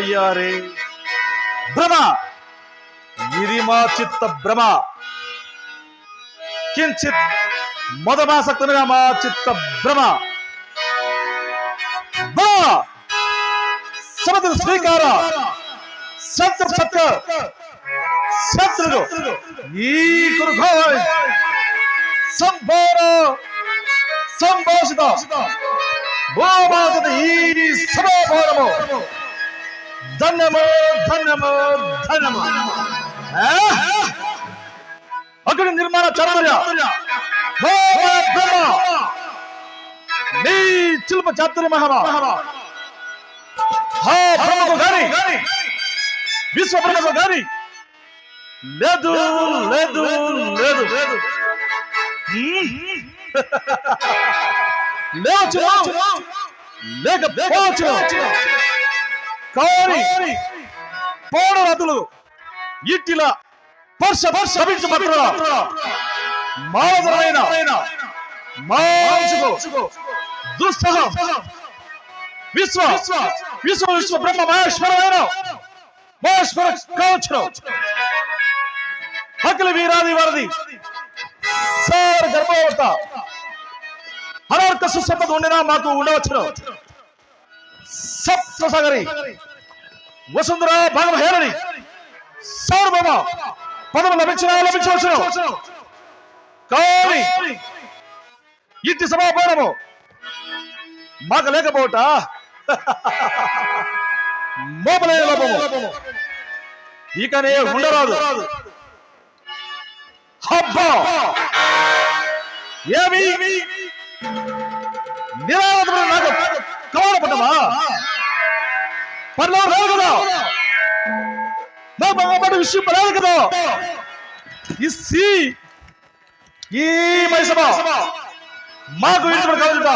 ಭ್ರಮದೊಳಗೊಯ್ಯಾರೆ ಭ್ರಮ ಗಿರಿಮಾಚಿತ್ತ ಭ್ರಮ ಕಿಂಚಿತ್ ಮದಮಾಸಕ್ತ ಚಿತ್ತ ಭ್ರಮ ಸಮುದ್ರ ಸ್ವೀಕಾರ ಸತ್ಯ ಸತ್ಯ ಶತ್ರುಗಳು ಈ ಕುರುಘೋಯ್ ಸಂಭಾರ ಸಂಭಾಷಿತ ಭೂಭಾಷದ ಈ ಸಭಾ ಭಾರವು ధన్యము ధన్యము ఆ? అక్కడ నిర్మాణ చాతుర్య నీ శిల్ప చాతుర్య మహమా హా బ్రహ్మకు గాని. విశ్వ బ్రహ్మకు గాని. లేదు లేదు లేదు. హ్మ్. లేవచ్చు లేకపోవచ్చు పౌడరతులు ఇట్టిల పర్ష పర్ష మాంసకు దుస్సహ. విశ్వ విశ్వ విశ్వ బ్రహ్మ మహేశ్వరమైన మహేశ్వర కావచ్చు అఖిల వీరాది వారది సార్ గర్భవత. హరార్క సుసంపద ఉండినా మాకు ఉండవచ్చును. సప్తసాగరి. వసుంధర భాగవ హేరణి సార్వభౌమ పదము లభించిన లభించవచ్చును. కానీ ఇంటి సమాపనము. మాకు లేకపోవట మోపలే లోపము. ఇకనే ఉండరాదు. హబ్బా. ఏమి నిరాధములు నాకు కవలపడ్డమా పర్లో రాదు కదా నా విషయం రాదు కదా? ఇస్సి ఈ మైసభ మాకు ఇంటి కలుగుతా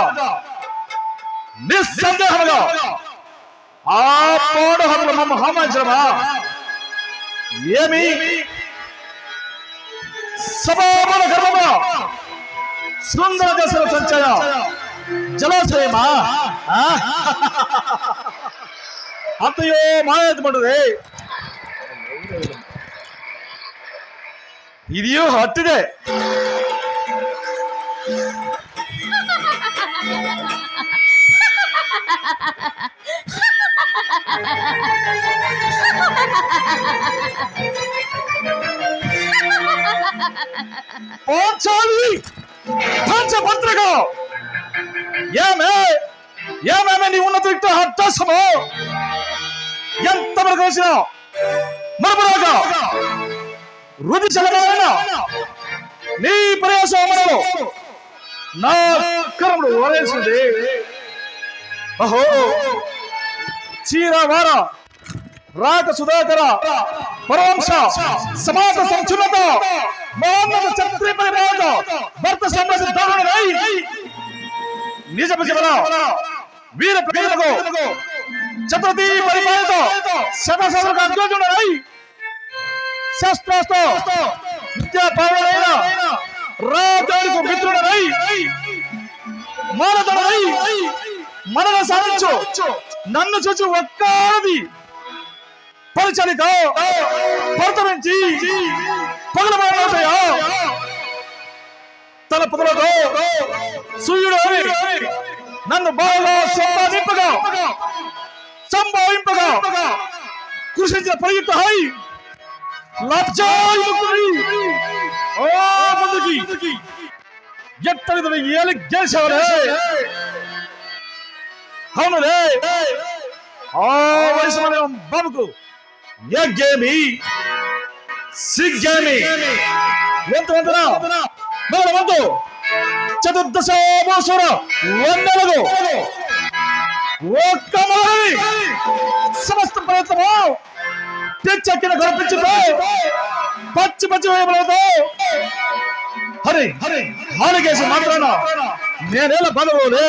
నిస్సందేహముగా ఆ పోడు హతులు మమ్మ హామాంచడమా ఏమి సభాపన గర్వమా సుందర దశల సంచయ. ஜலாசயமா அத்தையோ மாயாத்து பண்றது இதையோ ஹட்டுதே போச்சாலி! ఏమే ఏమేమే నీ ఉన్నత వ్యక్తి ఎంత మనకు వచ్చిన మరపురాగా రుది చలమైన నీ ప్రయాసములు నా కరములు ఓరేసింది. అహో చీర వార రాక సుధాకర పరవంశ సమాజ సంచులత మహోన్నత ఛత్రి పరిపాలన భర్త సంబంధ దారుణై నిజ జీవన వీర ప్రేమకు ఛత్రతి పరిపాలన శతసములకు అగ్రజుడై శస్త్రాస్తో విద్యా పావులైన రాజానికి మిత్రుడై మానదడై మనన సాధించు. నన్ను చూచి ఒక్కది పరిచరిక పరతరించి పగలమాడతాయా తల పొదలతో సూర్యుడు నన్ను బాగా సంపాదింపగా సంభావింపగా కృషించిన ప్రయుక్త హై లబ్జాయుక్తుడి ఓ ముందుకి. ఎత్తడి ఏలి గెలిచేవరే అవునులే. ఆ వయసు మన బాబుకు. యజ్ఞేమి సిగ్గేమి ఎంత వంతన మొదల వంతు చతుర్దశ మోసుర వందలకు ఒక్క మొదలవి సమస్త ప్రయత్నము తెచ్చెక్కిన కనిపించింది పచ్చి పచ్చి వేయబడదు. హరి హరి హారికేసి మాత్రాన నేనేల పదవులే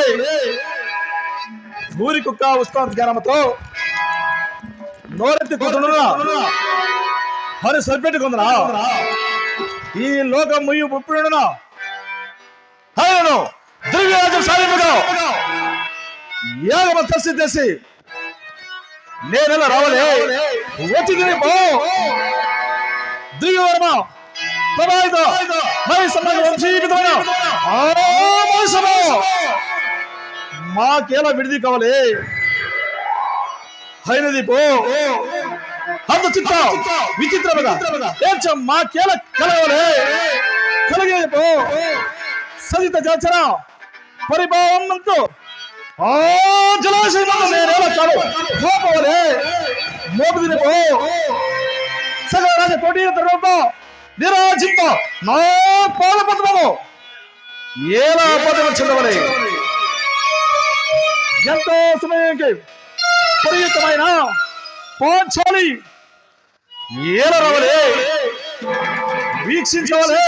ఊరి కుక్క ఉస్తాద్ జ్ఞానంతో నోరెత్తి కూతున్నా హరి సరిపెట్టుకుందరా. ఈ ലോകം മുഴുവൻ ഉൾപ്പെടുന്നോ ಹೌದು ದ್ರವ್ಯರಾಜ ಶಾಲೆ ಮಗಳು ಯಾಗ నేనెలా రావాలి? వచ్చింది బో దివ్యవర్మ మాకేలా విడిది కావాలి? హైనది పో. అంత చిత్త విచిత్రముగా. మా మాకేల కలగలే కలిగేది పో సజిత జాచర పరిభావంతో ఆ జలాశయం నేనేలా కాదు. కోపవలే మోపుదిని పో సగల రాజ కోటి తర్వాత నిరాజింప. నా పాదపద్మము ఏలా పదవి చెందవలే. ఎంతో సమయానికి. పరియుక్తమైన పోల్చాలి. ఏలరవలే. వీక్షించవలే.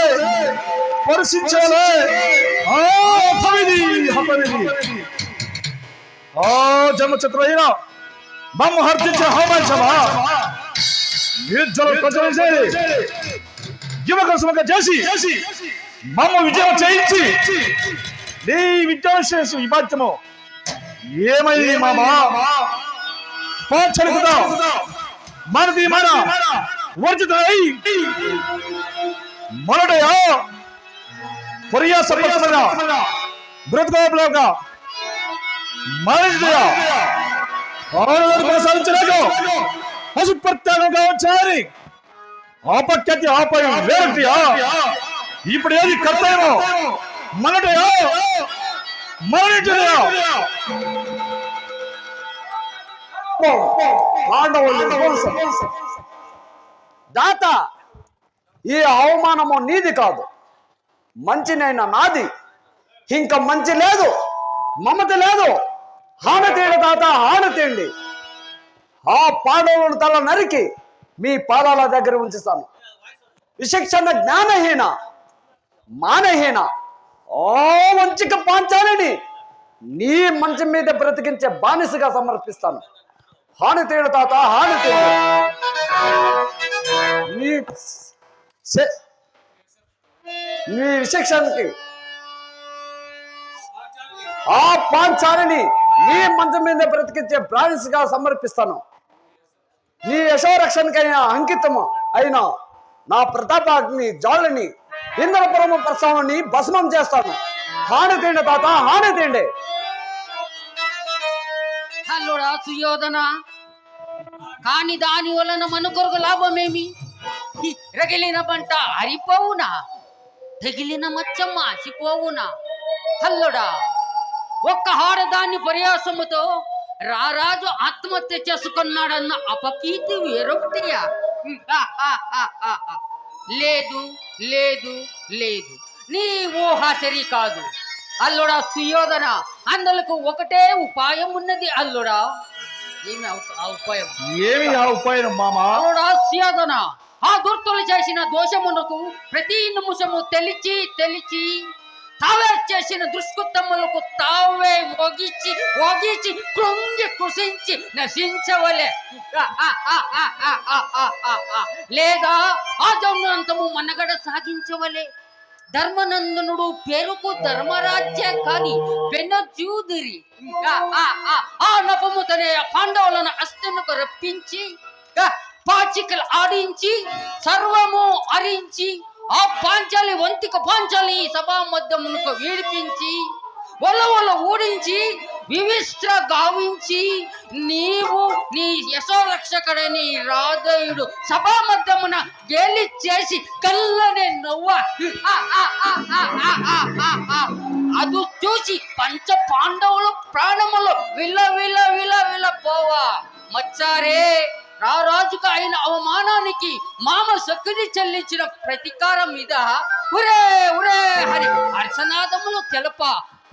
పరిశీలించవలే. హతవిధి హతవిధి. ఓ జన్మచతురైన మమ్మ హర్తించే హోమం సభ నిర్జల ప్రజలు చేరి యువక సభగా చేసి మమ్మ విజయం చేయించి నీ విద్యాశేషు ఈ మాధ్యమం ఏమైంది మామా? పోచలు కూడా మనది మన. వర్జిత మొరటయో కొరియా సపస్మన బ్రతుకోబలోక మరణితయో ఆరు కొనసాగించలేదు పశుప్రత్యాగంగా వచ్చారి ఆపఖ్యాతి ఆపయం వేరటియా. ఇప్పుడు ఏది కర్తవ్యమో? మనటయో మరణించయో దాత ఈ అవమానము నీది కాదు. మంచినైనా నాది. ఇంకా మంచి లేదు మమత లేదు. హానతేడు తాత తీయండి ఆ పాండవులను తల నరికి మీ పాదాల దగ్గర ఉంచుతాను. విశిక్షణ జ్ఞానహీన మానహీన ఓ వంచిక పాంచాలని నీ మంచం మీద బ్రతికించే బానిసగా సమర్పిస్తాను. హాని తేడు తాత హాని నీ నీ విశిక్షణకి ఆ పాంచాలని నీ మంచం మీద బ్రతికించే గా సమర్పిస్తాను. నీ యశోరక్షణకైనా అంకితము అయినా నా ప్రతాపాగ్ని జాలని ఇంద్రపురము ప్రస్తావని భస్మం చేస్తాను. హాని తిండి తాత హాని తిండి. అల్లుడా సుయోధన? కాని దాని వలన మన కొరకు లాభమేమి రగిలిన పంట అరిపోవునా? తగిలిన మచ్చమ్మ మాసిపోవునా? అల్లుడా ఒక్క హారదాన్ని ప్రయాసముతో రారాజు ఆత్మహత్య చేసుకున్నాడన్న అపకీర్తి వేరొకటియా? లేదు లేదు లేదు. నీ ఊహ సరి కాదు. అల్లుడా సుయోధన అందులకు ఒకటే ఉపాయం ఉన్నది అల్లుడా. ఏమి ఆ ఉపాయం? ఏమి ఆ సుయోధన ఆ దుర్తులు చేసిన దోషమునకు ప్రతి నిమిషము తెలిచి తెలిచి తావే చేసిన దుష్కృతములకు తావే ఒగిచి ఒగిచి కృంగి కృషించి నశించవలే. లేదా ఆ జన్మాంతము మనగడ సాగించవలే. ధర్మనందనుడు పేరుకు ధర్మరాజ్య కాని పెనజ్యూదిరి ఆ, ఆ, ఆ, ఆ పాండవులను అస్తునకు రప్పించి పాచికలు ఆడించి సర్వము అరించి ఆ పాంచాలి వంతిక పాంచాలి సభా మధ్యమునకు వీడిపించి వల్ల వల్ల ఊడించి వివిస్త్ర గావించి నీవు నీ యశోరక్షకుడని రాధయుడు సభా మధ్యమున గేలి చేసి కళ్ళనే నవ్వ. ఆ, ఆ, ఆ, ఆ, ఆ, ఆ, ఆ, అది చూసి పంచ పాండవులు ప్రాణములు విల విల విల విల పోవా. మచ్చారే రారాజుకు అయిన అవమానానికి మామ శక్తి చెల్లించిన ప్రతీకారం మీద ఉరే ఉరే హరి హర్షనాదములు తెలప.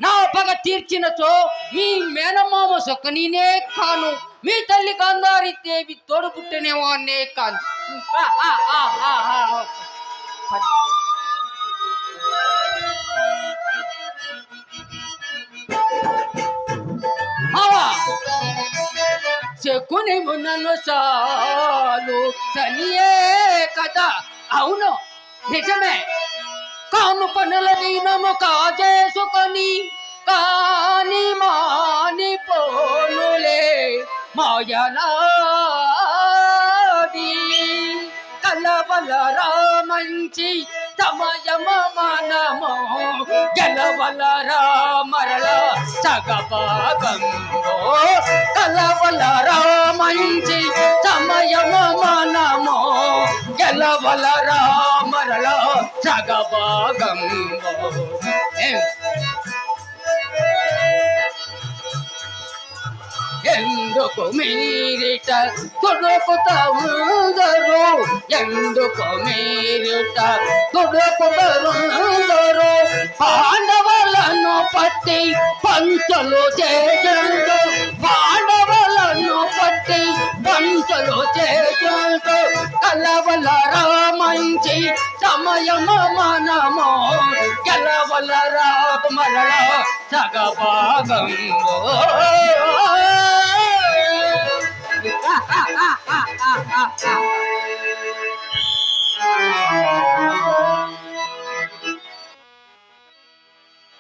నా పగ తీర్చినచో మీ మేనమామ సొక్కనినే కాను. మీ తల్లి కందారి దేవి తోడు పుట్టినవాన్నే కాను. చెక్కుని ఉన్నను చాలు. సనియే కదా. అవును. నిజమే. కాను పనులైనము కాజేసుకొని కాని మాని పోనులే మాయనాది కలబల రామంచి సమయమ మనము గెలవలరా మరల సగభాగంలో కలవలరా మంచి సమయమ మనము గెలవలరా మరల సగభాగంలో ఎందుకు మీరిట కొడుకుతా ఉందరు. ఎందుకు మీరిట కొడుకుతారు పాండవులను పట్టి పంచలు చేయండు. పాండవులను పట్టి పంచలు చేయండు. కలవల మంచి సమయము మనము. Ah, ah, ah, ah, ah.